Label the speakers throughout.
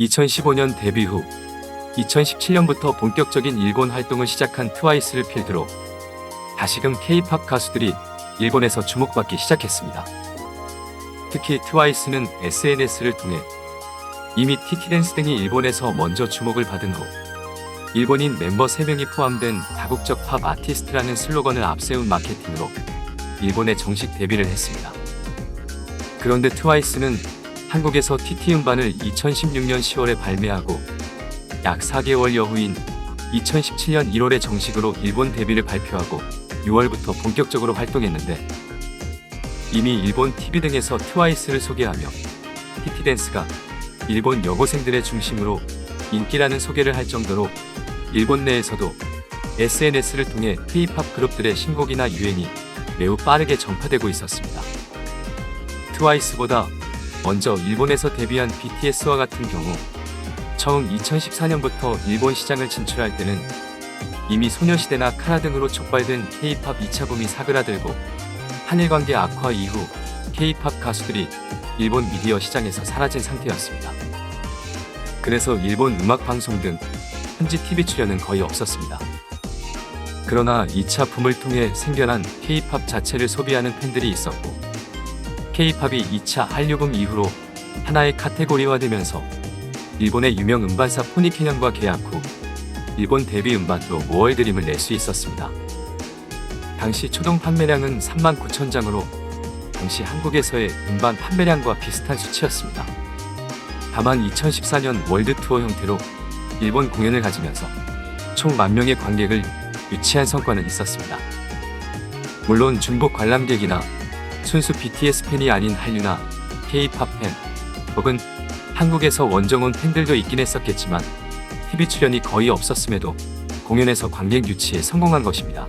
Speaker 1: 2015년 데뷔 후 2017년부터 본격적인 일본 활동을 시작한 트와이스를 필두로 다시금 K-팝 가수들이 일본에서 주목받기 시작했습니다. 특히 트와이스는 SNS를 통해 이미 티티댄스 등이 일본에서 먼저 주목을 받은 후 일본인 멤버 3명이 포함된 다국적 팝 아티스트라는 슬로건을 앞세운 마케팅으로 일본에 정식 데뷔를 했습니다. 그런데 트와이스는 한국에서 TT 음반을 2016년 10월에 발매하고 약 4개월 여후인 2017년 1월에 정식으로 일본 데뷔를 발표하고 6월부터 본격적으로 활동했는데 이미 일본 TV 등에서 트와이스를 소개하며 TT 댄스가 일본 여고생들의 중심으로 인기라는 소개를 할 정도로 일본 내에서도 SNS를 통해 K-팝 그룹들의 신곡이나 유행이 매우 빠르게 전파되고 있었습니다. 트와이스보다 먼저 일본에서 데뷔한 BTS와 같은 경우 처음 2014년부터 일본 시장을 진출할 때는 이미 소녀시대나 카라 등으로 촉발된 K-팝 2차 붐이 사그라들고 한일 관계 악화 이후 K-팝 가수들이 일본 미디어 시장에서 사라진 상태였습니다. 그래서 일본 음악 방송 등 현지 TV 출연은 거의 없었습니다. 그러나 2차 붐을 통해 생겨난 K-팝 자체를 소비하는 팬들이 있었고 K-팝이 2차 한류붐 이후로 하나의 카테고리화되면서 일본의 유명 음반사 포니캐년과 계약 후 일본 데뷔 음반으로 모월드림을 낼 수 있었습니다. 당시 초동 판매량은 3만 9천 장으로 당시 한국에서의 음반 판매량과 비슷한 수치였습니다. 다만 2014년 월드 투어 형태로 일본 공연을 가지면서 총만 명의 관객을 유치한 성과는 있었습니다. 물론 중복 관람객이나 순수 BTS 팬이 아닌 한류나 K-팝 팬 혹은 한국에서 원정 온 팬들도 있긴 했었겠지만 TV 출연이 거의 없었음에도 공연에서 관객 유치에 성공한 것입니다.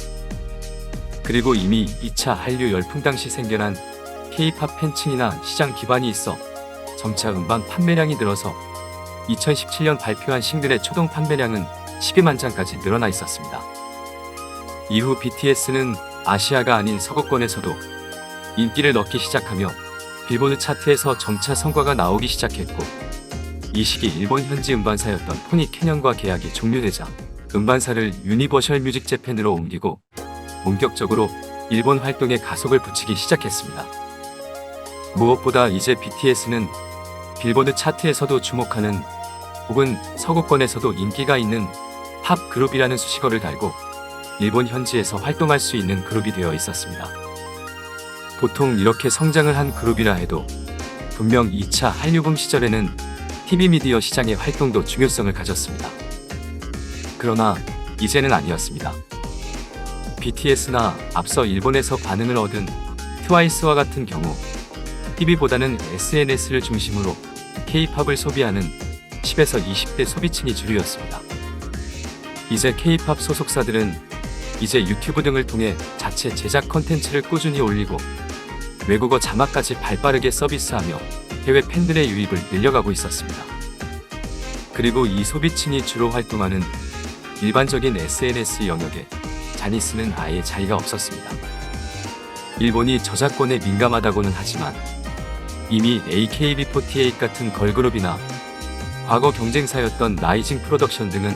Speaker 1: 그리고 이미 2차 한류 열풍 당시 생겨난 K-팝 팬층이나 시장 기반이 있어 점차 음반 판매량이 늘어서 2017년 발표한 싱글의 초동 판매량은 12만 장까지 늘어나 있었습니다. 이후 BTS는 아시아가 아닌 서구권에서도 인기를 얻기 시작하며 빌보드 차트에서 점차 성과가 나오기 시작했고 이 시기 일본 현지 음반사였던 포니 캐년과 계약이 종료되자 음반사를 유니버셜 뮤직 재팬으로 옮기고 본격적으로 일본 활동에 가속을 붙이기 시작했습니다. 무엇보다 이제 BTS는 빌보드 차트에서도 주목하는 혹은 서구권에서도 인기가 있는 팝 그룹이라는 수식어를 달고 일본 현지에서 활동할 수 있는 그룹이 되어 있었습니다. 보통 이렇게 성장을 한 그룹이라 해도 분명 2차 한류붐 시절에는 TV 미디어 시장의 활동도 중요성을 가졌습니다. 그러나 이제는 아니었습니다. BTS나 앞서 일본에서 반응을 얻은 트와이스와 같은 경우 TV보다는 SNS를 중심으로 K-팝을 소비하는 10에서 20대 소비층이 주류였습니다. 이제 K-팝 소속사들은 이제 유튜브 등을 통해 자체 제작 컨텐츠를 꾸준히 올리고 외국어 자막까지 발빠르게 서비스하며 해외 팬들의 유입을 늘려가고 있었습니다. 그리고 이 소비층이 주로 활동하는 일반적인 SNS 영역에 자니스는 아예 자리가 없었습니다. 일본이 저작권에 민감하다고는 하지만 이미 AKB48 같은 걸그룹이나 과거 경쟁사였던 라이징 프로덕션 등은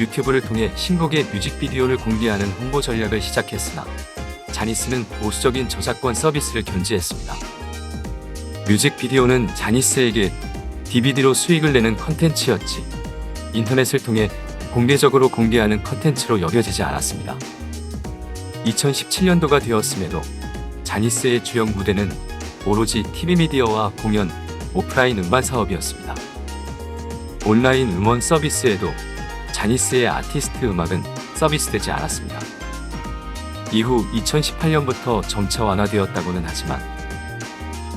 Speaker 1: 유튜브를 통해 신곡의 뮤직비디오를 공개하는 홍보 전략을 시작했으나 자니스는 보수적인 저작권 서비스를 견지했습니다. 뮤직비디오는 자니스에게 DVD로 수익을 내는 컨텐츠였지 인터넷을 통해 공개적으로 공개하는 컨텐츠로 여겨지지 않았습니다. 2017년도가 되었음에도 자니스의 주력 무대는 오로지 TV 미디어와 공연, 오프라인 음반 사업이었습니다. 온라인 음원 서비스에도 자니스의 아티스트 음악은 서비스되지 않았습니다. 이후 2018년부터 점차 완화되었다고는 하지만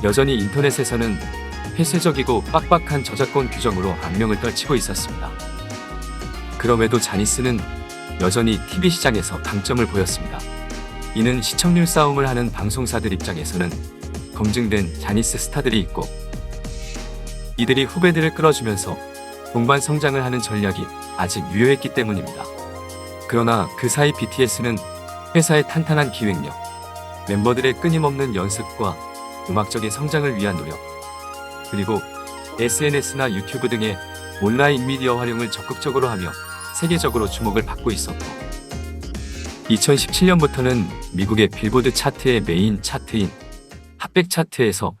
Speaker 1: 여전히 인터넷에서는 폐쇄적이고 빡빡한 저작권 규정으로 악명을 떨치고 있었습니다. 그럼에도 자니스는 여전히 TV 시장에서 강점을 보였습니다. 이는 시청률 싸움을 하는 방송사들 입장에서는 검증된 자니스 스타들이 있고 이들이 후배들을 끌어주면서 동반 성장을 하는 전략이 아직 유효했기 때문입니다. 그러나 그 사이 BTS는 회사의 탄탄한 기획력, 멤버들의 끊임없는 연습과 음악적인 성장을 위한 노력, 그리고 SNS나 유튜브 등의 온라인 미디어 활용을 적극적으로 하며 세계적으로 주목을 받고 있었고 2017년부터는 미국의 빌보드 차트의 메인 차트인 핫백 차트에서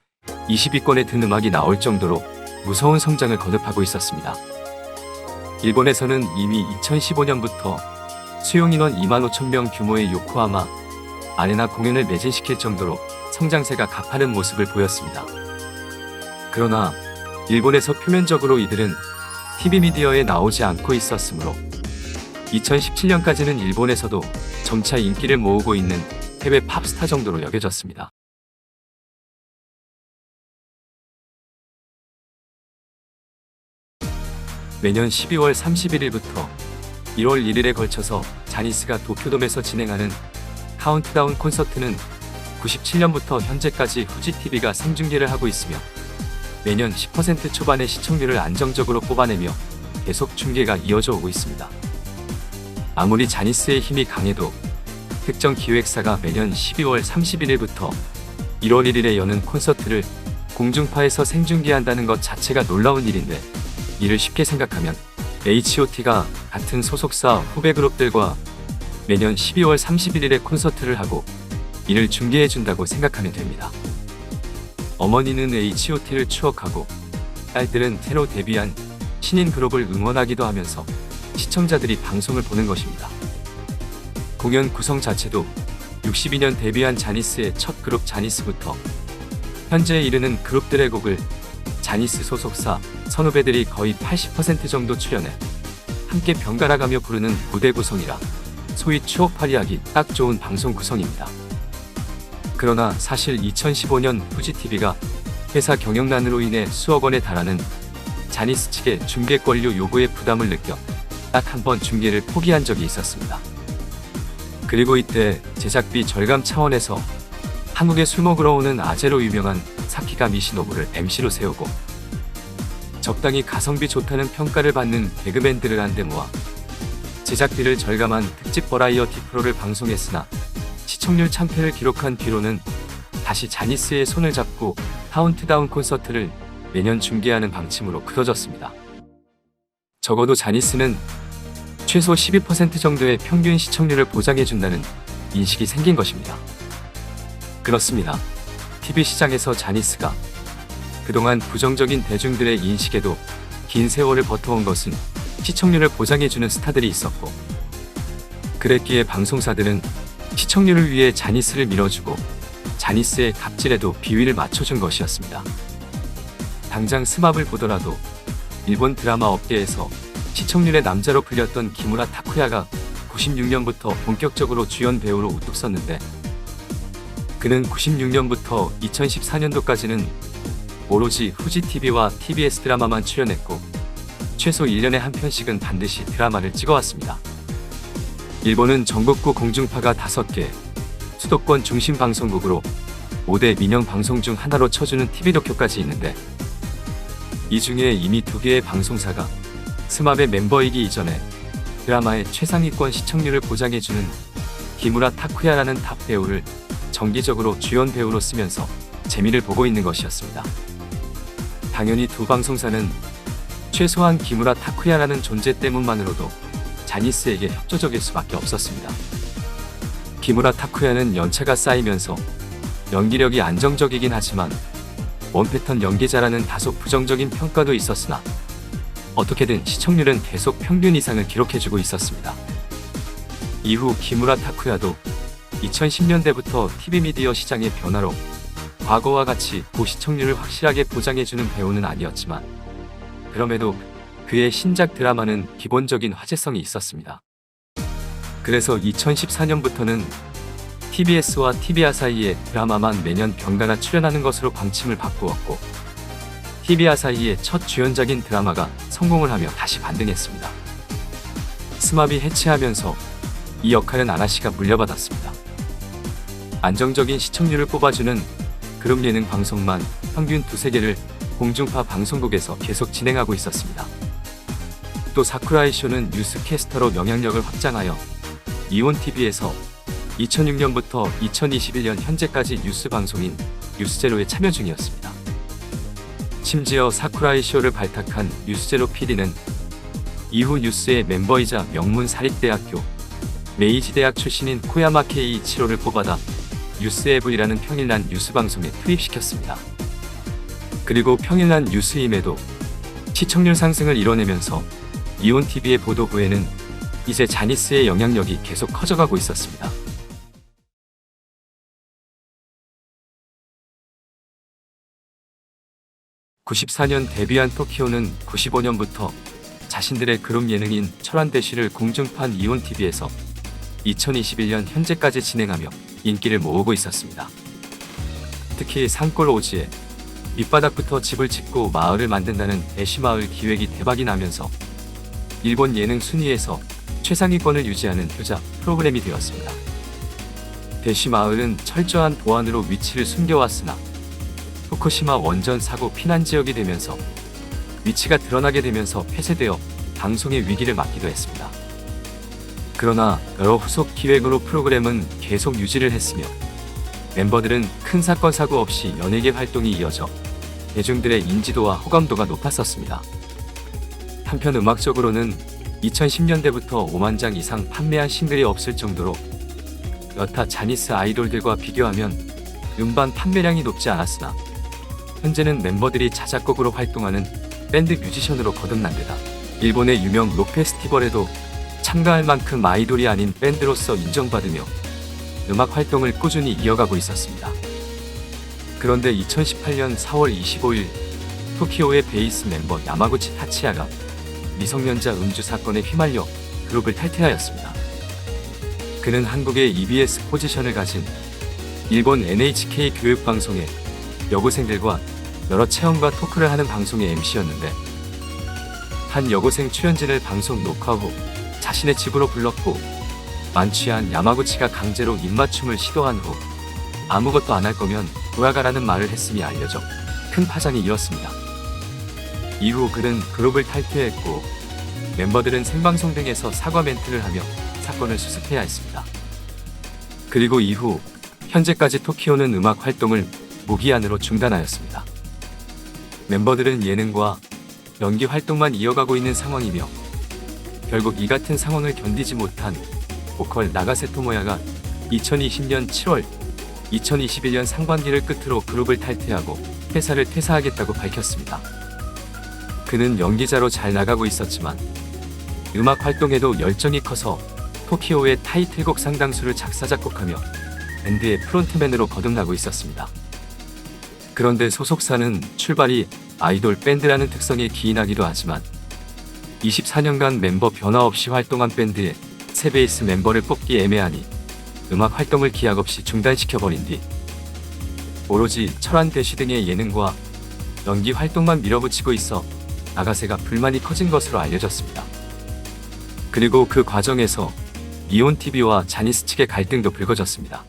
Speaker 1: 20위권에 든 음악이 나올 정도로 무서운 성장을 거듭하고 있었습니다. 일본에서는 이미 2015년부터 수용 인원 2만 5천 명 규모의 요코하마 아레나 공연을 매진시킬 정도로 성장세가 가파른 모습을 보였습니다. 그러나 일본에서 표면적으로 이들은 TV 미디어에 나오지 않고 있었으므로 2017년까지는 일본에서도 점차 인기를 모으고 있는 해외 팝스타 정도로 여겨졌습니다. 매년 12월 31일부터 1월 1일에 걸쳐서 자니스가 도쿄돔에서 진행하는 카운트다운 콘서트는 97년부터 현재까지 후지TV가 생중계를 하고 있으며 매년 10% 초반의 시청률을 안정적으로 뽑아내며 계속 중계가 이어져 오고 있습니다. 아무리 자니스의 힘이 강해도 특정 기획사가 매년 12월 31일부터 1월 1일에 여는 콘서트를 공중파에서 생중계한다는 것 자체가 놀라운 일인데 이를 쉽게 생각하면 H.O.T가 같은 소속사 후배 그룹들과 매년 12월 31일에 콘서트를 하고 이를 중계해준다고 생각하면 됩니다. 어머니는 H.O.T를 추억하고 딸들은 새로 데뷔한 신인 그룹을 응원하기도 하면서 시청자들이 방송을 보는 것입니다. 공연 구성 자체도 62년 데뷔한 자니스의 첫 그룹 자니스부터 현재에 이르는 그룹들의 곡을 자니스 소속사 선후배들이 거의 80% 정도 출연해 함께 번갈아가며 부르는 무대 구성이라 소위 추억팔이하기 딱 좋은 방송 구성입니다. 그러나 사실 2015년 후지TV가 회사 경영난으로 인해 수억 원에 달하는 자니스 측의 중계 권료 요구에 부담을 느껴 딱 한 번 중계를 포기한 적이 있었습니다. 그리고 이때 제작비 절감 차원에서 한국에 술 먹으러 오는 아재로 유명한 사키가 미시노부를 MC로 세우고 적당히 가성비 좋다는 평가를 받는 개그맨들을 한데 모아 제작비를 절감한 특집 버라이어티 프로를 방송했으나 시청률 참패를 기록한 뒤로는 다시 자니스의 손을 잡고 카운트다운 콘서트를 매년 중계하는 방침으로 굳어졌습니다. 적어도 자니스는 최소 12% 정도의 평균 시청률을 보장해준다는 인식이 생긴 것입니다. 그렇습니다. TV 시장에서 자니스가 그동안 부정적인 대중들의 인식에도 긴 세월을 버텨온 것은 시청률을 보장해주는 스타들이 있었고 그랬기에 방송사들은 시청률을 위해 자니스를 밀어주고 자니스의 갑질에도 비위를 맞춰준 것이었습니다. 당장 스왑을 보더라도 일본 드라마 업계에서 시청률의 남자로 불렸던 기무라 타쿠야가 96년부터 본격적으로 주연 배우로 우뚝 섰는데 그는 96년부터 2014년도까지는 오로지 후지TV와 TBS 드라마만 출연했고 최소 1년에 한 편씩은 반드시 드라마를 찍어왔습니다. 일본은 전국구 공중파가 5개, 수도권 중심 방송국으로 5대 민영 방송 중 하나로 쳐주는 TV 도쿄까지 있는데 이 중에 이미 두 개의 방송사가 스왑의 멤버이기 이전에 드라마의 최상위권 시청률을 보장해주는 기무라 타쿠야라는 탑 배우를 정기적으로 주연 배우로 쓰면서 재미를 보고 있는 것이었습니다. 당연히 두 방송사는 최소한 기무라 타쿠야라는 존재 때문만으로도 자니스에게 협조적일 수밖에 없었습니다. 기무라 타쿠야는 연차가 쌓이면서 연기력이 안정적이긴 하지만 원패턴 연기자라는 다소 부정적인 평가도 있었으나 어떻게든 시청률은 계속 평균 이상을 기록해주고 있었습니다. 이후 기무라 타쿠야도 2010년대부터 TV 미디어 시장의 변화로 과거와 같이 고시청률을 확실하게 보장해주는 배우는 아니었지만 그럼에도 그의 신작 드라마는 기본적인 화제성이 있었습니다. 그래서 2014년부터는 TBS와 TVR 사이의 드라마만 매년 병가나 출연하는 것으로 방침을 바꾸었고 TVR 사이의 첫 주연작인 드라마가 성공을 하며 다시 반등했습니다. 스마비 해체하면서 이 역할은 아나씨가 물려받았습니다. 안정적인 시청률을 뽑아주는 그룹 예능 방송만 평균 두세 개를 공중파 방송국에서 계속 진행하고 있었습니다. 또 사쿠라이 쇼는 뉴스캐스터로 영향력을 확장하여 이온TV에서 2006년부터 2021년 현재까지 뉴스 방송인 뉴스제로에 참여 중이었습니다. 심지어 사쿠라이 쇼를 발탁한 유스제로 PD는 이후 뉴스의 멤버이자 명문 사립대학교 메이지 대학 출신인 코야마 케이 이치로를 뽑아다 뉴스앱이라는 평일난 뉴스 방송에 투입시켰습니다. 그리고 평일난 뉴스임에도 시청률 상승을 이뤄내면서 이온 TV의 보도부에는 이제 자니스의 영향력이 계속 커져가고 있었습니다. (94년) 데뷔한 토키오는 (95년부터) 자신들의 그룹 예능인 철환대시를 공중판 이온 TV에서 2021년 현재까지 진행하며 인기를 모으고 있었습니다. 특히 산골 오지에 밑바닥부터 집을 짓고 마을을 만든다는 애쉬마을 기획이 대박이 나면서 일본 예능 순위에서 최상위권을 유지하는 효자 프로그램이 되었습니다. 대시마을은 철저한 보안으로 위치를 숨겨왔으나 후쿠시마 원전 사고 피난 지역이 되면서 위치가 드러나게 되면서 폐쇄되어 방송의 위기를 맞기도 했습니다. 그러나 여러 후속 기획으로 프로그램은 계속 유지를 했으며 멤버들은 큰 사건 사고 없이 연예계 활동이 이어져 대중들의 인지도와 호감도가 높았었습니다. 한편 음악적으로는 2010년대부터 5만 장 이상 판매한 싱글이 없을 정도로 여타 자니스 아이돌들과 비교하면 음반 판매량이 높지 않았으나 현재는 멤버들이 자작곡으로 활동하는 밴드 뮤지션으로 거듭난 데다 일본의 유명 록 페스티벌에도 참가할 만큼 아이돌이 아닌 밴드로서 인정받으며 음악 활동을 꾸준히 이어가고 있었습니다. 그런데 2018년 4월 25일 토키오의 베이스 멤버 야마구치 타치야가 미성년자 음주 사건에 휘말려 그룹을 탈퇴하였습니다. 그는 한국의 EBS 포지션을 가진 일본 NHK 교육방송의 여고생들과 여러 체험과 토크를 하는 방송의 MC였는데 한 여고생 출연진을 방송 녹화 후 자신의 집으로 불렀고 만취한 야마구치가 강제로 입맞춤을 시도한 후 아무것도 안 할 거면 돌아가라는 말을 했음이 알려져 큰 파장이 일었습니다. 이후 그는 그룹을 탈퇴했고 멤버들은 생방송 등에서 사과 멘트를 하며 사건을 수습해야 했습니다. 그리고 이후 현재까지 토키오는 음악 활동을 무기한으로 중단하였습니다. 멤버들은 예능과 연기 활동만 이어가고 있는 상황이며 결국 이 같은 상황을 견디지 못한 보컬 나가세 토모야가 2020년 7월 2021년 상반기를 끝으로 그룹을 탈퇴하고 회사를 퇴사하겠다고 밝혔습니다. 그는 연기자로 잘 나가고 있었지만 음악 활동에도 열정이 커서 토키오의 타이틀곡 상당수를 작사 작곡하며 밴드의 프론트맨으로 거듭나고 있었습니다. 그런데 소속사는 출발이 아이돌 밴드라는 특성에 기인하기도 하지만 24년간 멤버 변화 없이 활동한 밴드의 새 베이스 멤버를 뽑기 애매하니 음악 활동을 기약 없이 중단시켜버린 뒤 오로지 철환 대시 등의 예능과 연기 활동만 밀어붙이고 있어 나가세가 불만이 커진 것으로 알려졌습니다. 그리고 그 과정에서 이온TV와 자니스 측의 갈등도 불거졌습니다.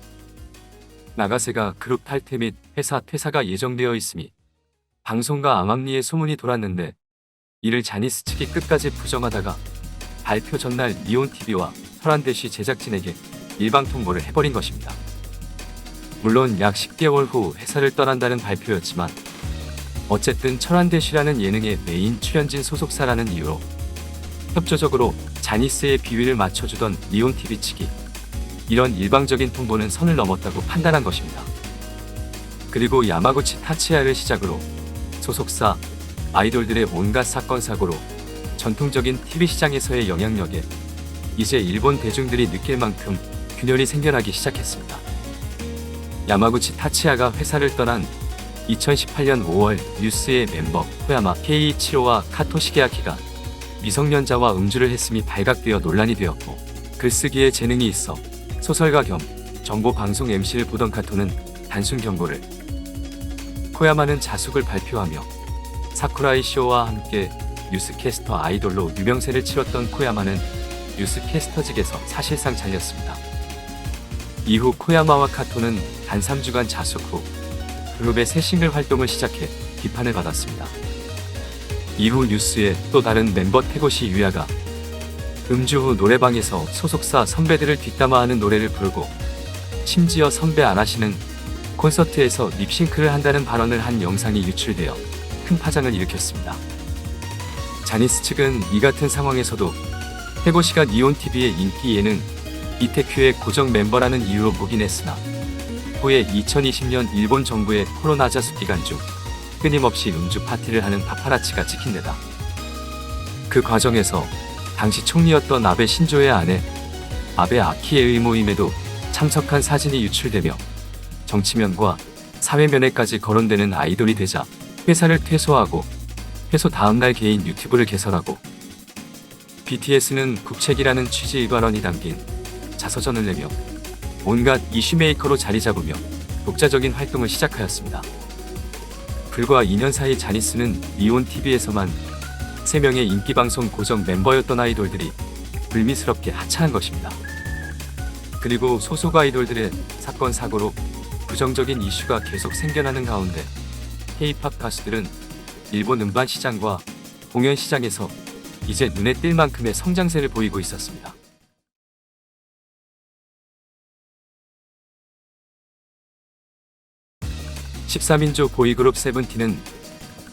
Speaker 1: 나가세가 그룹 탈퇴 및 회사 퇴사가 예정되어 있음이 방송과 암암리에 소문이 돌았는데 이를 자니스 측이 끝까지 부정하다가 발표 전날 이온TV와 설한대시 제작진에게 일방 통보를 해버린 것입니다. 물론 약 10개월 후 회사를 떠난다는 발표였지만 어쨌든 철환대시라는 예능의 메인 출연진 소속사라는 이유로 협조적으로 자니스의 비위를 맞춰주던 리온TV 측이 이런 일방적인 통보는 선을 넘었다고 판단한 것입니다. 그리고 야마구치 타치야를 시작으로 소속사, 아이돌들의 온갖 사건 사고로 전통적인 TV 시장에서의 영향력에 이제 일본 대중들이 느낄 만큼 균열이 생겨나기 시작했습니다. 야마구치 타치야가 회사를 떠난 2018년 5월 뉴스의 멤버 코야마 케이이치로와 카토 시게아키가 미성년자와 음주를 했음이 발각되어 논란이 되었고 글쓰기에 재능이 있어 소설가 겸 정보 방송 MC를 보던 카토는 단순 경고를 코야마는 자숙을 발표하며 사쿠라이 쇼와 함께 뉴스캐스터 아이돌로 유명세를 치렀던 코야마는 뉴스캐스터직에서 사실상 잘렸습니다. 이후 코야마와 카토는 단 3주간 자숙 후 그룹의 새 싱글 활동을 시작해 비판을 받았습니다. 이후 뉴스에 또 다른 멤버 태고시 유야가 음주 후 노래방에서 소속사 선배들을 뒷담화하는 노래를 부르고 심지어 선배 아라시는 콘서트에서 립싱크를 한다는 발언을 한 영상이 유출되어 큰 파장을 일으켰습니다. 자니스 측은 이 같은 상황에서도 해고시가 니온TV의 인기 예능 이테큐의 고정 멤버라는 이유로 묵인했으나 후에 2020년 일본 정부의 코로나 자숙 기간 중 끊임없이 음주 파티를 하는 파파라치가 찍힌 데다 그 과정에서 당시 총리였던 아베 신조의 아내 아베 아키의 모임에도 참석한 사진이 유출되며 정치면과 사회면에까지 거론되는 아이돌이 되자 회사를 퇴소하고 퇴소 다음날 개인 유튜브를 개설하고 BTS는 국책이라는 취지 일관원이 담긴 자서전을 내며 온갖 이슈메이커로 자리 잡으며 독자적인 활동을 시작하였습니다. 불과 2년 사이 자니스는 이온 TV에서만 3명의 인기 방송 고정 멤버였던 아이돌들이 불미스럽게 하차한 것입니다. 그리고 소속 아이돌들의 사건 사고로 부정적인 이슈가 계속 생겨나는 가운데 K-팝 가수들은 일본 음반 시장과 공연 시장에서 이제 눈에 띌 만큼의 성장세를 보이고 있었습니다. (13인조) 보이그룹 세븐틴은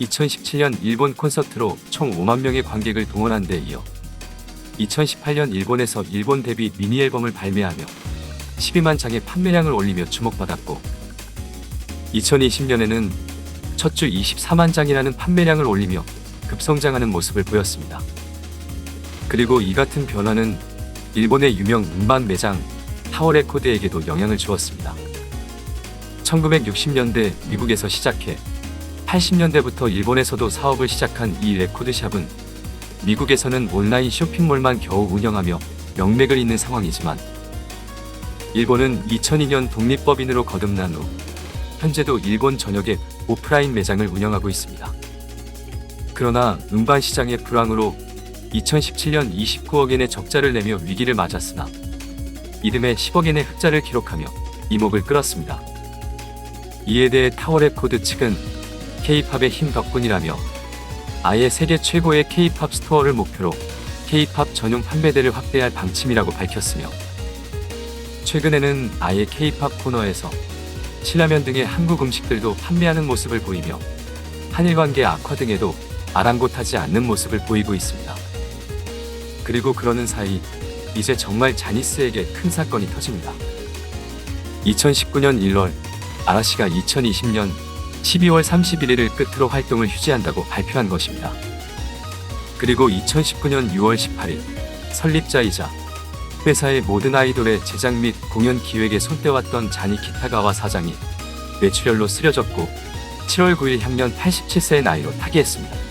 Speaker 1: 2017년 일본 콘서트로 총 5만 명의 관객을 동원한 데 이어 2018년 일본에서 일본 데뷔 미니 앨범을 발매하며 12만 장의 판매량을 올리며 주목받았고 2020년에는 첫 주 24만 장이라는 판매량을 올리며 급성장하는 모습을 보였습니다. 그리고 이 같은 변화는 일본의 유명 음반 매장 타워레코드에게도 영향을 주었습니다. 1960년대 미국에서 시작해 80년대부터 일본에서도 사업을 시작한 이 레코드샵은 미국에서는 온라인 쇼핑몰만 겨우 운영하며 명맥을 잇는 상황이지만 일본은 2002년 독립법인으로 거듭난 후 현재도 일본 전역에 오프라인 매장을 운영하고 있습니다. 그러나 음반 시장의 불황으로 2017년 29억엔의 적자를 내며 위기를 맞았으나 이듬해 10억엔의 흑자를 기록하며 이목을 끌었습니다. 이에 대해 타워레코드 측은 K-팝의 힘 덕분이라며 아예 세계 최고의 K-팝 스토어를 목표로 K-팝 전용 판매대를 확대할 방침이라고 밝혔으며 최근에는 아예 K-팝 코너에서 신라면 등의 한국 음식들도 판매하는 모습을 보이며 한일 관계 악화 등에도 아랑곳하지 않는 모습을 보이고 있습니다. 그리고 그러는 사이 이제 정말 자니스에게 큰 사건이 터집니다. 2019년 1월 아라시가 2020년 12월 31일을 끝으로 활동을 휴지한다고 발표한 것입니다. 그리고 2019년 6월 18일 설립자이자 회사의 모든 아이돌의 제작 및 공연 기획에 손대왔던 자니 키타가와 사장이 뇌출혈로 쓰러졌고 7월 9일 향년 87세의 나이로 타계했습니다.